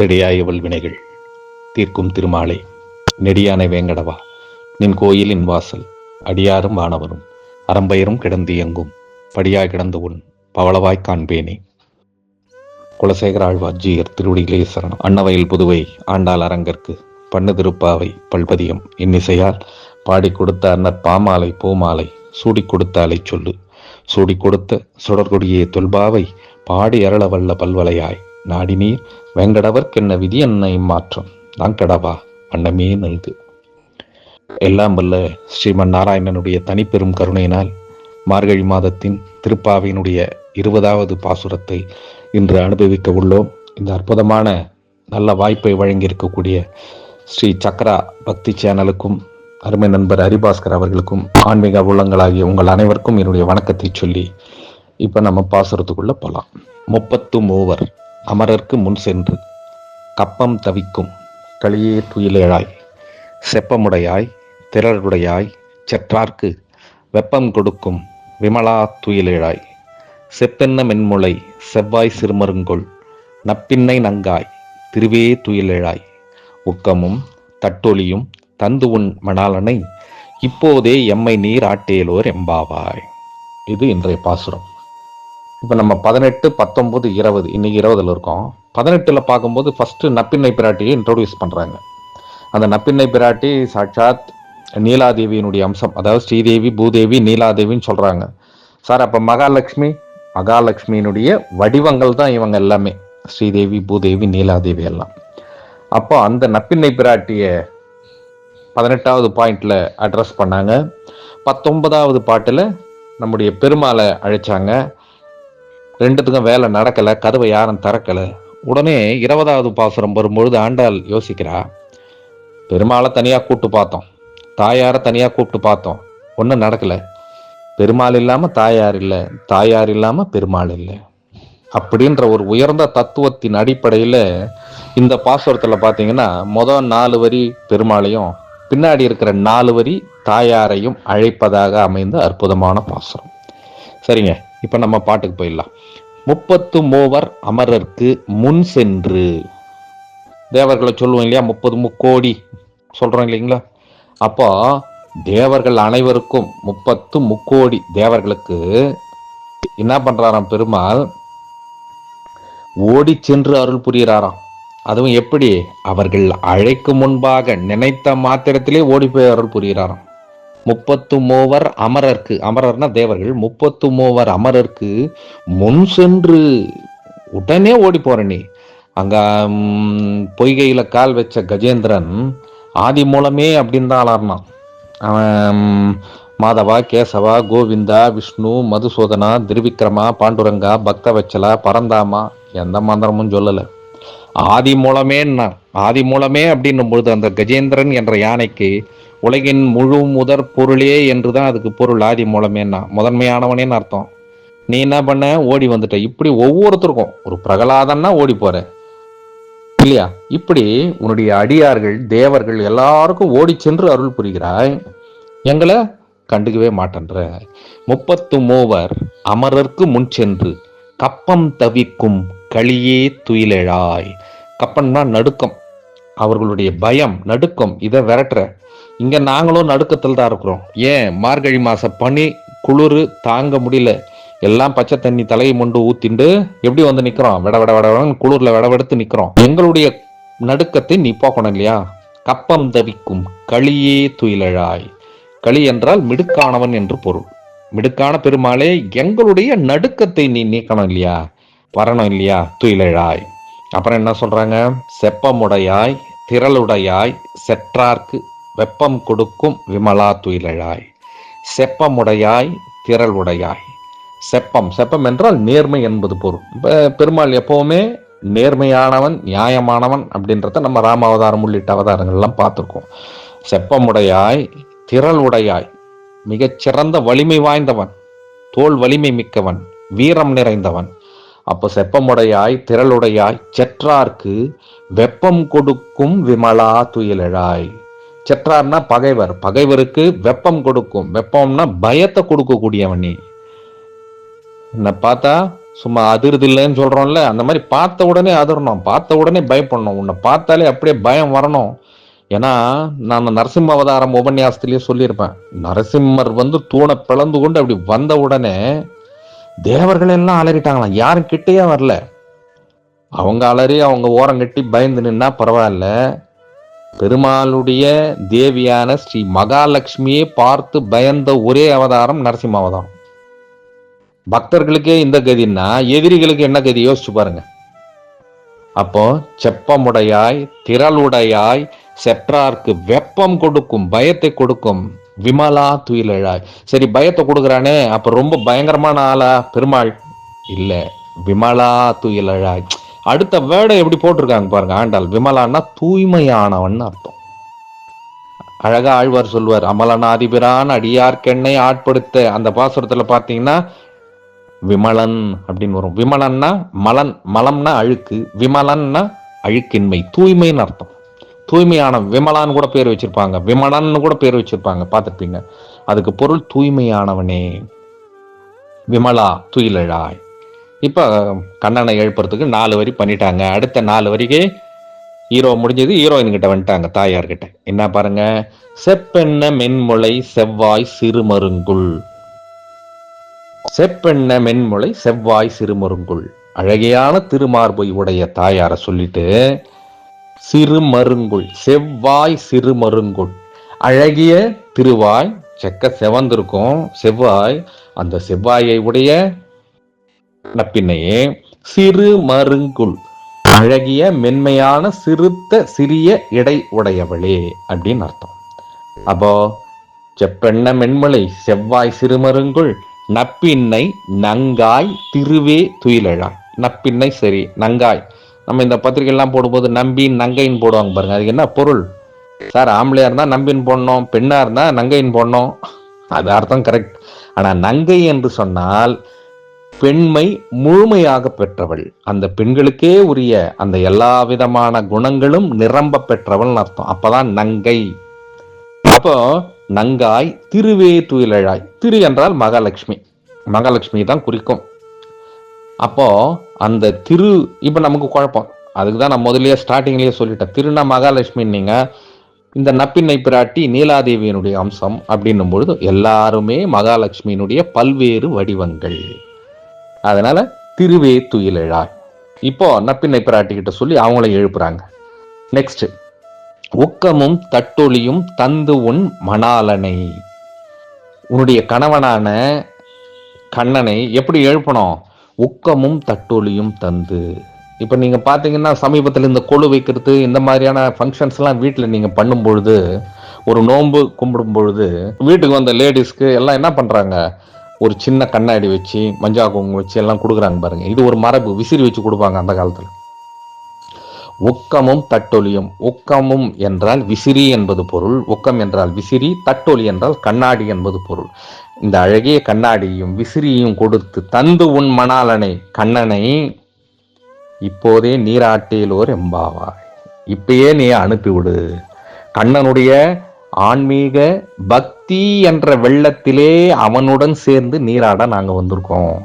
செடியாயவள் வினைகள். தீர்க்கும் திருமாலை நெடியானை வேங்கடவா நின் கோயிலின் வாசல் அடியாரும் வானவரும் அறம்பயரும் கிடந்து எங்கும் படியாய் கிடந்து உன் பவளவாய் காண்பேனே. குலசேகர ஆழ்வாஜியர் திருவடிகளே சரணம் அன்னவையில் புதுவை ஆண்டாள் அரங்கற்கு பண்ணு திருப்பாவை பல்பதியம் இன்னிசையால் பாடி கொடுத்த அன்னர் பாமாலை பூமாலை சூடி கொடுத்த அலை சொல்லு சூடி கொடுத்த சுடர்கொடியே தொல்பாவை பாடி அருளவல்ல பல்வலையாய் நாடினீர். வெங்கடவர்க்கென்ன விதி என்ன இம்மாற்றம் நாங்கடவா வண்ணமே நல்கு எல்லாம் வல்ல ஸ்ரீமன் நாராயணனுடைய தனிப்பெரும் கருணையினால் மார்கழி மாதத்தின் திருப்பாவையினுடைய இருபதாவது பாசுரத்தை இன்று அனுபவிக்க உள்ளோம். இந்த அற்புதமான நல்ல வாய்ப்பை வழங்கியிருக்கக்கூடிய ஸ்ரீ சக்ரா பக்தி சேனலுக்கும் அருமை நண்பர் ஹரிபாஸ்கர் அவர்களுக்கும் ஆன்மீக உள்ளங்களாகிய உங்கள் அனைவருக்கும் என்னுடைய வணக்கத்தை சொல்லி இப்போ நம்ம பாசுரத்துக்குள்ளே போகலாம் முப்பத்து மூவர். அமரர்க்கு முன் சென்று கப்பம் தவிக்கும் களியே துயிலேழாய் செப்பமுடையாய் திரளுடையாய் செற்றார்க்கு வெப்பம் கொடுக்கும் விமலா துயிலேழாய் செப்பென்ன மென்முளை செவ்வாய் சிறுமருங்கொள் நப்பின்னை நங்காய் திருவே துயிலேழாய். உக்கமும் தட்டொலியும் தந்து உன் மணாலனை இப்போதே எம்மை நீர் ஆட்டேலோர் எம்பாவாய். இது இன்றைய பாசுரம். இப்போ நம்ம பதினெட்டு பத்தொன்பது இருபது இன்னைக்கு இருபதுல இருக்கோம். பதினெட்டில் பார்க்கும்போது ஃபர்ஸ்ட் நப்பின்னை பிராட்டியை இன்ட்ரோடியூஸ் பண்ணுறாங்க அந்த நப்பின்னை பிராட்டி சாட்சாத் நீலாதேவியினுடைய அம்சம் அதாவது ஸ்ரீதேவி பூதேவி நீலாதேவின்னு சொல்கிறாங்க சார் அப்போ மகாலட்சுமி மகாலட்சுமியினுடைய வடிவங்கள் தான் இவங்க எல்லாமே. ஸ்ரீதேவி பூதேவி நீலாதேவி எல்லாம். அப்போ அந்த நப்பின்னை பிராட்டியை பதினெட்டாவது பாயிண்டில் அட்ரஸ் பண்ணாங்க. பத்தொன்பதாவது பாட்டில் நம்முடைய பெருமாளை அழைச்சாங்க. ரெண்டுத்துக்கும் வேலை நடக்கலை கதவை யாரும் திறக்கலை. உடனே இருபதாவது பாசுரம் வரும்பொழுது ஆண்டாள் யோசிக்கிறா பெருமாளை தனியாக கூப்பிட்டு பார்த்தோம். தாயாரை தனியாக கூப்பிட்டு பார்த்தோம். ஒன்றும் நடக்கலை. பெருமாள் இல்லாமல் தாயார் இல்லை. தாயார் இல்லாமல் பெருமாள் இல்லை. அப்படின்ற ஒரு உயர்ந்த தத்துவத்தின் அடிப்படையில் இந்த பாசுரத்தில் பார்த்தீங்கன்னா முதல் நாலு வரி பெருமாளையும் பின்னாடி இருக்கிற நாலு வரி தாயாரையும் அழைப்பதாக அமைந்த அற்புதமான பாசுரம். சரிங்க. இப்போ நம்ம பாட்டுக்கு போயிடலாம். முப்பத்து மூவர் அமரர்க்கு முன் சென்று. தேவர்களை சொல்லுவோம் இல்லையா? முப்பது முக்கோடி. சொல்கிறோம் இல்லைங்களா? அப்போ தேவர்கள் அனைவருக்கும் முப்பத்து முக்கோடி தேவர்களுக்கு என்ன பண்ணுறாராம் பெருமாள்? ஓடி சென்று அருள் புரிகிறாராம் அதுவும் எப்படி? அவர்கள் அழைக்கும் முன்பாக நினைத்த மாத்திரத்திலே ஓடி போய் அருள் புரிகிறாராம் முப்பத்து மூவர் அமரர்க்கு அமரர்னா தேவர்கள் முப்பத்து மூவர் அமரர்க்கு முன் சென்று உடனே ஓடி போற நீ. அங்க பொய்கையில கால் வச்ச கஜேந்திரன் ஆதி மூலமே அப்படின்னு தான் அலர்னான் அவன் மாதவா கேசவா கோவிந்தா விஷ்ணு மதுசூதனா திருவிக்ரமா பாண்டுரங்கா பக்தவச்சலா பரந்தாமா எந்த மந்திரமும் சொல்லலை. ஆதி மூலமேன்னா ஆதி மூலமே அப்படின்னும் பொழுது அந்த கஜேந்திரன் என்ற யானைக்கு உலகின் முழு முதற் பொருளே என்று தான் அதுக்கு பொருள் ஆதி மூலமேன்னா. முதன்மையானவனேன்னு அர்த்தம். நீ என்ன பண்ண? ஓடி வந்துட்ட. இப்படி ஒவ்வொருத்தருக்கும் ஒரு பிரகலாதன்னா ஓடி போற. இல்லையா? இப்படி உன்னுடைய அடியார்கள் தேவர்கள் எல்லாருக்கும் ஓடி சென்று அருள் புரிகிறாய். எங்களை கண்டுக்கவே மாட்டேன்ற. முப்பத்து மூவர் அமரர்க்கு முன் சென்று கப்பம் தவிக்கும் களியே துயிலெழாய். கப்பன்னா நடுக்கம். அவர்களுடைய பயம் நடுக்கம் இதை விரட்டுற. இங்க நாங்களும் நடுக்கத்தில் தான் இருக்கிறோம். ஏன்? மார்கழி மாச பனி குளிர் தாங்க முடியல. எல்லாம் பச்சை தண்ணி தலையை மொண்டு ஊத்திண்டு எப்படி வந்து நிக்கிறோம்? விட விட விடன்னு குளிர்ல விடவெடுத்து நிக்கிறோம். எங்களுடைய நடுக்கத்தை நீ போக்கணும் இல்லையா? கப்பம் தவிக்கும் களியே துயிலழாய். களி என்றால் மிடுக்கானவன் என்று பொருள். மிடுக்கான பெருமாளே எங்களுடைய நடுக்கத்தை நீ நீக்கணும் இல்லையா? வரணும் இல்லையா? துயிலழாய். அப்புறம் என்ன சொல்கிறாங்க செப்பமுடையாய் திரளுடையாய் செற்றார்க்கு வெப்பம் கொடுக்கும் விமலா துயிலழாய். செப்பமுடையாய் திரளுடையாய். செப்பம் செப்பம் என்றால் நேர்மை என்பது பொருள். இப்போ பெருமாள் எப்போவுமே நேர்மையானவன் நியாயமானவன் அப்படின்றத நம்ம ராமாவதாரம் உள்ளிட்ட அவதாரங்கள்லாம் பார்த்துருக்கோம். செப்பமுடையாய் திரளுடையாய் மிகச்சிறந்த வலிமை வாய்ந்தவன் தோல் வலிமை மிக்கவன் வீரம் நிறைந்தவன் அப்போ செப்பமுடையாய் திரளுடையாய் செற்றார்க்கு வெப்பம் கொடுக்கும் விமலா துயிலழாய். செற்றார்னா பகைவர் பகைவருக்கு வெப்பம் கொடுக்கும். வெப்பம்னா பயத்தை கொடுக்கக்கூடியவன். நீ என்னை பார்த்தா சும்மா அதிர்தில்லைன்னு இல்லைன்னு அந்த மாதிரி பார்த்த உடனே அதிரணும். பார்த்த உடனே பயப்படணும். உன்னை பார்த்தாலே அப்படியே பயம் வரணும். ஏன்னா நான் நரசிம்ம அவதாரம் உபன்யாசத்துலேயே சொல்லியிருப்பேன். நரசிம்மர் வந்து தூணை பிளந்து கொண்டு அப்படி வந்த உடனே தேவர்கள் எல்லாம் அலறிட்டாங்களாம். யாரும் கிட்டேயே வரல. அவங்க அலறி அவங்க ஓரம் கட்டி பயந்து நின்னா பரவாயில்ல. பெருமாளுடைய தேவியான ஸ்ரீ மகாலட்சுமியை பார்த்து பயந்த ஒரே அவதாரம் நரசிம்ம அவதாரம் பக்தர்களுக்கே இந்த கதின்னா எதிரிகளுக்கு என்ன கதி? யோசிச்சு பாருங்க. அப்போ செப்பமுடையாய் திரளுடையாய் செற்றார்க்கு வெப்பம் கொடுக்கும் பயத்தை கொடுக்கும் விமலா துயிலழாய். சரி பயத்தை கொடுக்குறானே அப்போ ரொம்ப பயங்கரமான ஆளா பெருமாள்? இல்லை விமலா துயிலழாய். அடுத்த வேர்டை எப்படி போட்டிருக்காங்க பாருங்க ஆண்டாள். விமலான்னா தூய்மையானவன் அர்த்தம். அழகா ஆழ்வார் சொல்வார் அமலனாதிபிரான் அடியார்க்கெண்ணை ஆட்படுத்த. அந்த பாசுரத்துல பாத்தீங்கன்னா விமலன் அப்படின்னு வரும். விமலன்னா மலன் மலம்னா அழுக்கு விமலன்னா அழுக்கின்மை தூய்மைன்னு அர்த்தம். தூய்மையான விமலான்னு கூட பேர் வச்சிருப்பாங்க. விமலான்னு கூட பேர் வச்சிருப்பாங்க. பார்த்துருப்பீங்க. அதுக்கு பொருள் தூய்மையானவனே. விமலா துயிலழாய். இப்போ கண்ணனை எழுப்புறதுக்கு நாலு வரி பண்ணிட்டாங்க. அடுத்த நாலு வரிக்கு ஹீரோ முடிஞ்சது ஹீரோயின் கிட்ட வந்துட்டாங்க தாயார் கிட்ட என்ன பாருங்க? செப்பெண்ண மென்முளை செவ்வாய் சிறுமருங்குள். செப்பெண்ண மென்முளை செவ்வாய் சிறுமருங்குள். அழகையான திருமார்பை உடைய தாயார சொல்லிட்டு சிறு மருங்குள் செவ்வாய் சிறுமருங்குள். அழகிய திருவாய் செக்க செவந்திருக்கும். செவ்வாய் அந்த செவ்வாயை உடைய நப்பின்னையே சிறு மருங்குள் அழகிய மென்மையான சிறுத்த சிறிய இடை உடையவளே அப்படின்னு அர்த்தம். அப்போ செப்பெண்ண மென்மலை செவ்வாய் சிறுமருங்குள் நப்பின்னை நங்காய் திருவே துயிலழாய் நப்பின்னை சரி நங்காய். நம்ம இந்த பத்திரிகைலாம் போடும்போது நம்பி நங்கைன்னு போடுவாங்க பாருங்க. அதுக்கு என்ன பொருள்? சார் ஆம்பளையா இருந்தா நம்பின்னு போடணும் பெண்ணா இருந்தா நங்கைன்னு போடணும். அது அர்த்தம் கரெக்ட் ஆனா நங்கை என்று சொன்னால் பெண்மை முழுமையாக பெற்றவள். அந்த பெண்களுக்கே உரிய அந்த எல்லா விதமான குணங்களும் நிரம்ப பெற்றவள் அர்த்தம். அப்பதான் நங்கை. அப்போ நங்காய் திருவே துயிலழாய் திரு என்றால் மகாலட்சுமி. மகாலட்சுமி தான் குறிக்கும். அப்போ அந்த திரு இப்போ நமக்கு குழப்பம். அதுக்கு தான் நான் முதல்லயே ஸ்டார்டிங்லேயே சொல்லிட்டேன். திருநா மகாலட்சுமி நீங்கள் இந்த நப்பின்னை பிராட்டி நீலாதேவியினுடைய அம்சம் அப்படின்னும் பொழுது எல்லாருமே மகாலட்சுமியினுடைய பல்வேறு வடிவங்கள். அதனால திருவே துயிலழாய். இப்போ நப்பின்னை பிராட்டி கிட்ட சொல்லி அவங்கள எழுப்புறாங்க. நெக்ஸ்ட் ஒக்கமும் தட்டொலியும் தந்து உன் மணாலனை. உன்னுடைய கணவனான கண்ணனை எப்படி எழுப்பணும்? உக்கமும் தட்டொலியும் தந்து. இப்போ நீங்கள் பார்த்தீங்கன்னா சமீபத்தில் இந்த கொழு வைக்கிறது இந்த மாதிரியான ஃபங்க்ஷன்ஸ் எல்லாம் வீட்டில் நீங்கள் பண்ணும் பொழுது ஒரு நோன்பு கும்பிடும் பொழுது வீட்டுக்கு வந்த லேடிஸ்க்கு எல்லாம் என்ன பண்ணுறாங்க ஒரு சின்ன கண்ணாடி வச்சு மஞ்சா குங்குமம் வச்சு எல்லாம் கொடுக்குறாங்க பாருங்க. இது ஒரு மரபு விசிறி வச்சு கொடுப்பாங்க அந்த காலத்தில். ஒக்கமும் தட்டொலியும். ஒக்கமும் என்றால் விசிறி என்பது பொருள். ஒக்கம் என்றால் விசிறி. தட்டொலி என்றால் கண்ணாடி என்பது பொருள். இந்த அழகிய கண்ணாடியும் விசிறியும் கொடுத்து தந்து உன் மணாலனை கண்ணனை இப்போதே நீராட்டியலோர் எம்பாவாய். இப்பயே நீ அனுப்பிவிடு. கண்ணனுடைய ஆன்மீக பக்தி என்ற வெள்ளத்திலே அவனுடன் சேர்ந்து நீராட நாங்கள் வந்திருக்கோம்.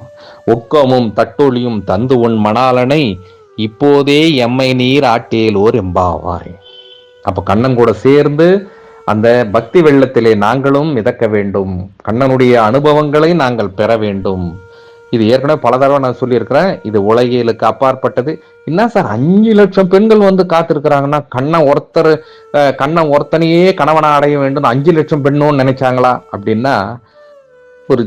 ஒக்கமும் தட்டொலியும் தந்து உன் மணாலனை இப்போதே எம்மை நீர் ஆட்டேலோர் எம்பாவாய். அப்ப கண்ணன் கூட சேர்ந்து அந்த பக்தி வெள்ளத்திலே நாங்களும் மிதக்க வேண்டும். கண்ணனுடைய அனுபவங்களை நாங்கள் பெற வேண்டும். இது ஏற்கனவே பல தடவை நான் சொல்லியிருக்கிறேன். இது உலகியலுக்கு அப்பாற்பட்டது. என்ன சார் அஞ்சு லட்சம் பெண்கள் வந்து காத்திருக்கிறாங்கன்னா கண்ணன் ஒருத்தர் கண்ணன் ஒருத்தனையே கணவனை அடைய வேண்டும். அஞ்சு லட்சம் பெண்ணுன்னு நினைச்சாங்களா? அப்படின்னா ஒரு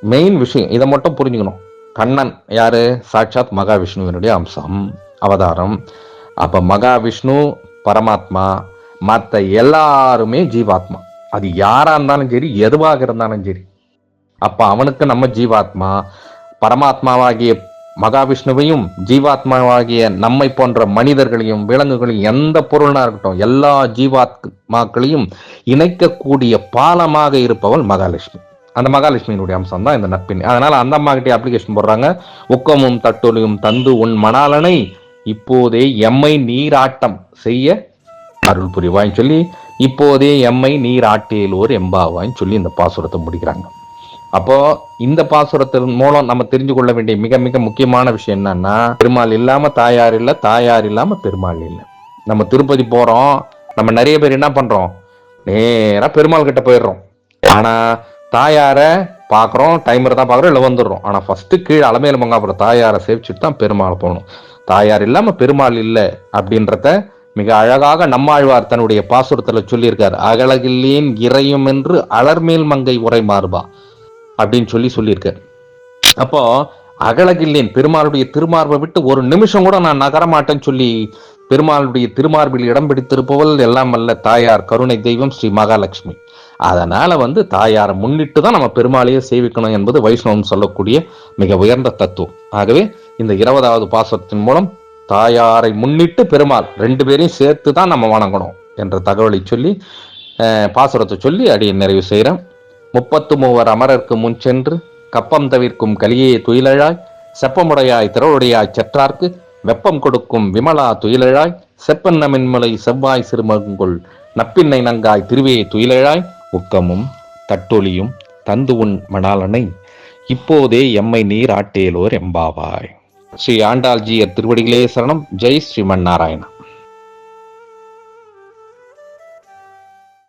மெயின் விஷயம் இதை மட்டும் புரிஞ்சுக்கணும். கண்ணன் யாரு? சாட்சாத் மகாவிஷ்ணுவினுடைய அம்சம் அவதாரம். அப்ப மகாவிஷ்ணு பரமாத்மா மற்ற எல்லாருமே ஜீவாத்மா. அது யாரா இருந்தாலும் சரி எதுவாக இருந்தாலும் சரி. அப்ப அவனுக்கு நம்ம ஜீவாத்மா பரமாத்மாவாகிய மகாவிஷ்ணுவையும் ஜீவாத்மாவாகிய நம்மை போன்ற மனிதர்களையும் விலங்குகளையும் எந்த பொருளாக இருக்கட்டும் எல்லா ஜீவாத்மாக்களையும் இணைக்கக்கூடிய பாலமாக இருப்பவள் மகாலட்சுமி. அந்த மகாலட்சுமியினுடைய அம்சம் தான் இந்த நப்பினி அதனால அந்த அம்மாக்கிட்டே அப்ளிகேஷன் போடுறாங்க. உக்கமும் தட்டொலியும் தந்து உன் மணாலனை இப்போதே எம்மை நீராட்டம் செய்ய அருள் புரிவாய்ன்னு சொல்லி இப்போதே எம்மை நீராட்டேலோர் எம்பாவாய்ன்னு சொல்லி இந்த பாசுரத்தை முடிக்கிறாங்க. அப்போ இந்த பாசுரத்தின் மூலம் நம்ம தெரிஞ்சு கொள்ள வேண்டிய மிக மிக முக்கியமான விஷயம் என்னன்னா பெருமாள் இல்லாம தாயார் இல்லை தாயார் இல்லாம பெருமாள் இல்லை. நம்ம திருப்பதி போறோம் நம்ம நிறைய பேர் என்ன பண்றோம்? நேரா பெருமாள் கிட்ட போயிடுறோம். ஆனா தாயார பாக்குறோம் டைமர் தான் பாக்குறோம் இல்ல வந்துடுறோம். ஆனா ஃபர்ஸ்ட் கீழே அலமேல மங்காபுரம் தாயாரை சேவிச்சுட்டு தான் பெருமாள் போகணும். தாயார் இல்லாம பெருமாள் இல்லை அப்படின்றத மிக அழகாக நம்மாழ்வார் தன்னுடைய பாசுரத்தில் சொல்லியிருக்கார் அகலகில்லேன் இறையும் என்று அலர்மேல் மங்கை உரை மாறுபா அப்படின்னு சொல்லி சொல்லியிருக்கார். அப்போ அகலகில்லேன் பெருமாளுடைய திருமார்பை விட்டு ஒரு நிமிஷம் கூட நான் நகரமாட்டேன்னு சொல்லி பெருமாளுடைய திருமார்பில் இடம் பிடித்திருப்பவள் எல்லாம் அல்ல தாயார் கருணை தெய்வம் ஸ்ரீ மகாலட்சுமி. அதனால வந்து தாயாரை முன்னிட்டு தான் நம்ம பெருமாளையே சேவிக்கணும் என்பது வைஷ்ணவம் சொல்லக்கூடிய மிக உயர்ந்த தத்துவம். ஆகவே இந்த இருபதாவது பாசத்தின் மூலம் தாயாரை முன்னிட்டு பெருமாள் ரெண்டு பேரையும் சேர்த்து தான் நம்ம வணங்கணும் என்ற தகவலை சொல்லி பாசுரத்தை சொல்லி அடியை நிறைவு செய்கிறேன் முப்பத்து மூவர் அமரர்க்கு முன் சென்று கப்பம் தவிர்க்கும் கலியே துயிலழாய் செப்பமுடையாய் திரளுடையாய் செற்றார்க்கு வெப்பம் கொடுக்கும் விமலா துயிலழாய் செப்பன்ன மின்மலை செவ்வாய் சிறுமங்குள் நப்பின்னை நங்காய் திருவே துயிலழாய் உக்கமும் தட்டொலியும் தந்து உன் மணாலனை இப்போதே எம்மை நீர் ஆட்டேலோர் எம்பாவாய். ஸ்ரீ ஆண்டாள்ஜியர் திருவடிகளே சரணம். ஜெய் ஸ்ரீமன் நாராயணா.